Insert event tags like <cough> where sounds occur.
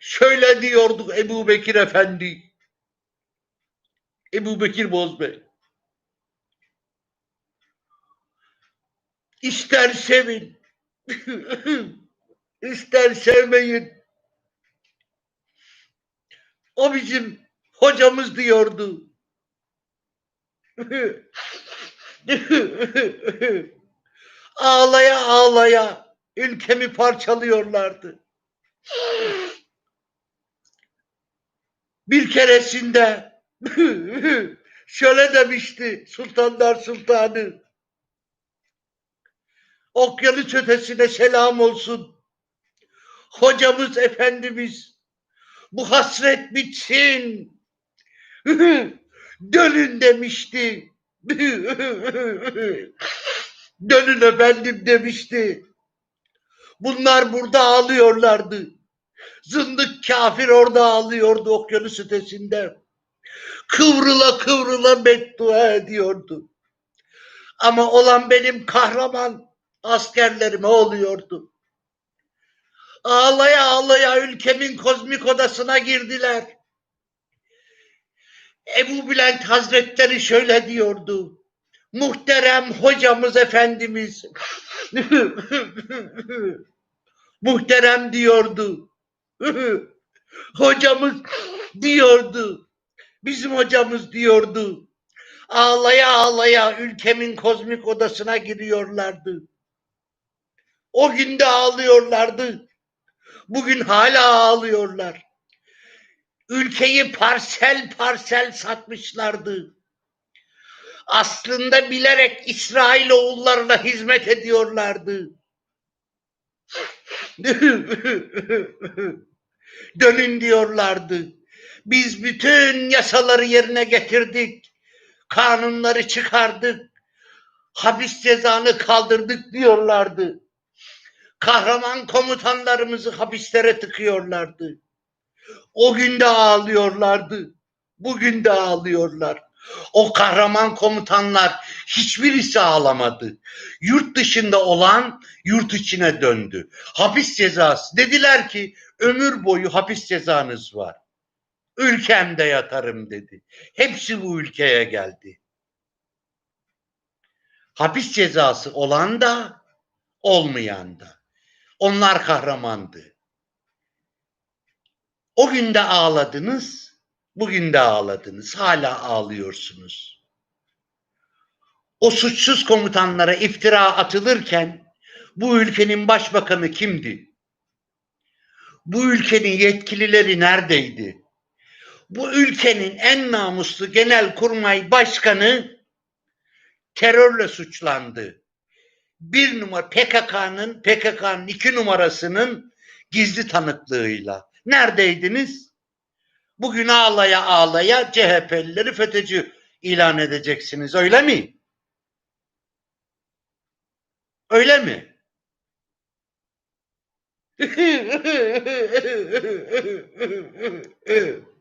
Şöyle diyorduk Ebu Bekir Efendi. Ebu Bekir Bozbey. İster sevin, <laughs> ister sevmeyin. O bizim hocamız diyordu. ağlaya ağlaya ülkemi parçalıyorlardı. Bir keresinde şöyle demişti Sultanlar Sultanı. Okyanus ötesine selam olsun. Hocamız Efendimiz bu hasret bitsin. <laughs> Dönün demişti. <laughs> Dönün efendim demişti. Bunlar burada ağlıyorlardı. Zındık kafir orada ağlıyordu okyanus ötesinde. Kıvrıla kıvrıla beddua ediyordu. Ama olan benim kahraman askerlerime oluyordu. Ağlaya ağlaya ülkemin kozmik odasına girdiler. Ebu Bülent Hazretleri şöyle diyordu. Muhterem hocamız efendimiz. <laughs> Muhterem diyordu. <laughs> hocamız diyordu. Bizim hocamız diyordu. Ağlaya ağlaya ülkemin kozmik odasına giriyorlardı. O gün de ağlıyorlardı. Bugün hala ağlıyorlar. Ülkeyi parsel parsel satmışlardı. Aslında bilerek İsrail oğullarına hizmet ediyorlardı. <laughs> Dönün diyorlardı. Biz bütün yasaları yerine getirdik. Kanunları çıkardık. Hapis cezanı kaldırdık diyorlardı. Kahraman komutanlarımızı hapislere tıkıyorlardı. O gün de ağlıyorlardı. Bugün de ağlıyorlar. O kahraman komutanlar hiçbirisi ağlamadı. Yurt dışında olan yurt içine döndü. Hapis cezası. Dediler ki ömür boyu hapis cezanız var. Ülkemde yatarım dedi. Hepsi bu ülkeye geldi. Hapis cezası olan da olmayan da. Onlar kahramandı. O gün de ağladınız, bugün de ağladınız, hala ağlıyorsunuz. O suçsuz komutanlara iftira atılırken bu ülkenin başbakanı kimdi? Bu ülkenin yetkilileri neredeydi? Bu ülkenin en namuslu genel kurmay başkanı terörle suçlandı. Bir numara PKK'nın PKK'nın iki numarasının gizli tanıklığıyla. Neredeydiniz? Bugün ağlaya ağlaya CHP'lileri FETÖ'cü ilan edeceksiniz öyle mi? Öyle mi? <laughs>